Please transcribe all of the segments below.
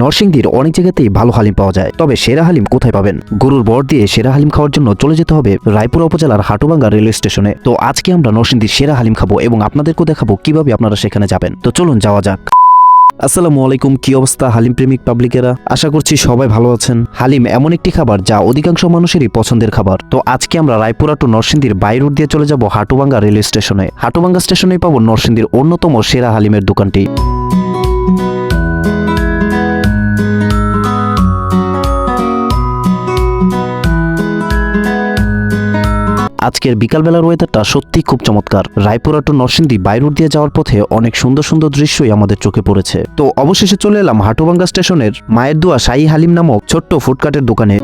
নরসিংদীর অনেক জায়গাতেই ভালো হালিম পাওয়া যায়। তবে সেরা হালিম কোথায় পাবেন? গরুর বর দিয়ে সেরা হালিম খাওয়ার জন্য চলে যেতে হবে রায়পুর উপজেলার হাটুবাঙ্গা রেলওয়ে স্টেশনে। তো আজকে আমরা নরসিংদীর সেরা হালিম খাব এবং আপনাদেরকেও দেখাবো কীভাবে আপনারা সেখানে যাবেন। তো চলুন যাওয়া যাক। আসসালামু আলাইকুম, কি অবস্থা হালিম প্রেমিক পাবলিকেরা? আশা করছি সবাই ভালো আছেন। হালিম এমন একটি খাবার যা অধিকাংশ মানুষেরই পছন্দের খাবার। তো আজকে আমরা রায়পুরা টু নরসিংদীর বাই রুট দিয়ে চলে যাব হাটুবাঙ্গা রেলওয়ে স্টেশনে। হাটুবাঙ্গা স্টেশনেই পাবো নরসিংদীর অন্যতম সেরা হালিমের দোকানটি। আজকের বিকালবেলার ওয়েদারটা সত্যি খুব চমৎকার। রায়পুরা টু নরসিংদী বাইরুট দিয়ে যাওয়ার পথে অনেক সুন্দর সুন্দর দৃশ্যই আমাদের চোখে পড়েছে। তো অবশেষে চলে এলাম হাটুবাঙ্গা স্টেশনের মায়ের দোয়া শাহী হালিম নামক ছোট্ট ফুডকার্টের দোকানে।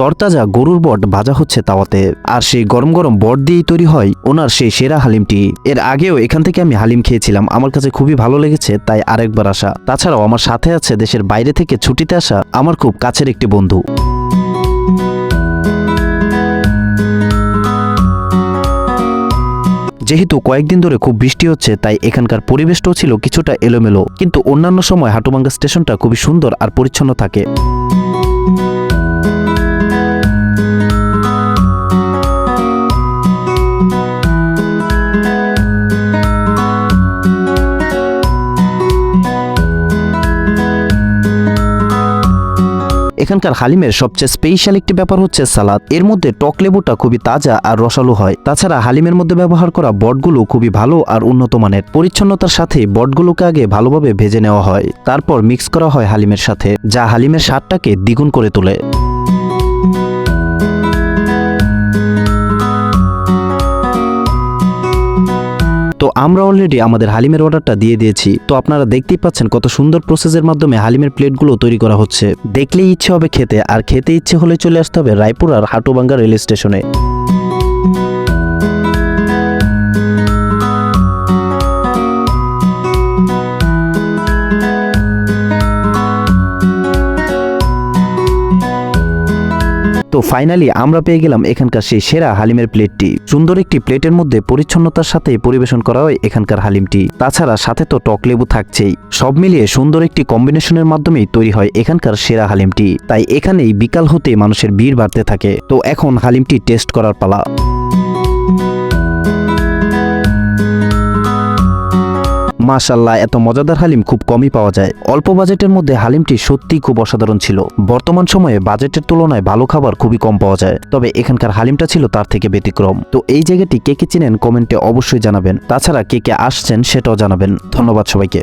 তরতাজা গরুর বট ভাজা হচ্ছে তাওয়াতে। আর সেই গরম গরম বট দিয়েই তৈরি হয় ওনার সেই সেরা হালিমটি। এর আগেও এখান থেকে আমি হালিম খেয়েছিলাম, আমার কাছে খুবই ভালো লেগেছে, তাই আরেকবার আসা। তাছাড়াও আমার সাথে আছে দেশের বাইরে থেকে ছুটিতে আসা আমার খুব কাছের একটি বন্ধু। যেহেতু কয়েকদিন ধরে খুব বৃষ্টি হচ্ছে, তাই এখানকার পরিবেশটাও ছিল কিছুটা এলোমেলো। কিন্তু অন্যান্য সময় হাটুমাঙ্গা স্টেশনটা খুবই সুন্দর আর পরিচ্ছন্ন থাকে। এখানকার হালিমের সবচেয়ে স্পেশাল একটি ব্যাপার হচ্ছে সালাদ। এর মধ্যে টক লেবুটা খুবই তাজা আর রসালো হয়। তাছাড়া হালিমের মধ্যে ব্যবহার করা বটগুলো খুবই ভালো আর উন্নত মানের। পরিচ্ছন্নতার সাথে বটগুলোকে আগে ভালোভাবে ভেজে নেওয়া হয়। তারপর মিক্স করা হয় হালিমের সাথে, যা হালিমের স্বাদটাকে দ্বিগুণ করে তোলে। আমরা অলরেডি আমাদের হালিমের অর্ডারটা দিয়ে দিয়েছি। তো আপনারা দেখতেই পাচ্ছেন কত সুন্দর প্রসেসের মাধ্যমে হালিমের প্লেটগুলো তৈরি করা হচ্ছে। দেখলেই ইচ্ছে হবে খেতে, আর খেতে ইচ্ছে হলে চলে আসতে হবে রায়পুর আর হাটুবাঙ্গা রেল স্টেশনে। তো ফাইনালি আমরা পেয়ে গেলাম এখানকার সেই সেরা হালিমের প্লেটটি। সুন্দর একটি প্লেটের মধ্যে পরিচ্ছন্নতার সাথে পরিবেশন করা হয় এখানকার হালিমটি। তাছাড়া সাথে তো টক লেবু থাকছেই। সব মিলিয়ে সুন্দর একটি কম্বিনেশনের মাধ্যমেই তৈরি হয় এখানকার সেরা হালিমটি। তাই এখানেই বিকাল হতে মানুষের ভিড় বাড়তে থাকে। তো এখন হালিমটি টেস্ট করার পালা। মাশাল্লাহ এত মজাদার হালিম খুব কমই পাওয়া যায়। অল্প বাজেটের মধ্যে হালিমটি সত্যি খুব অসাধারণ ছিল। বর্তমান সময়ে বাজেটের তুলনায় ভালো খাবার খুবই কম পাওয়া যায়। তবে এখানকার হালিমটা ছিল তার থেকে ব্যতিক্রম। তো এই জায়গাটি কে কে চিনেন কমেন্টে অবশ্যই জানাবেন। তাছাড়া কে কে আসছেন সেটাও জানাবেন। ধন্যবাদ সবাইকে।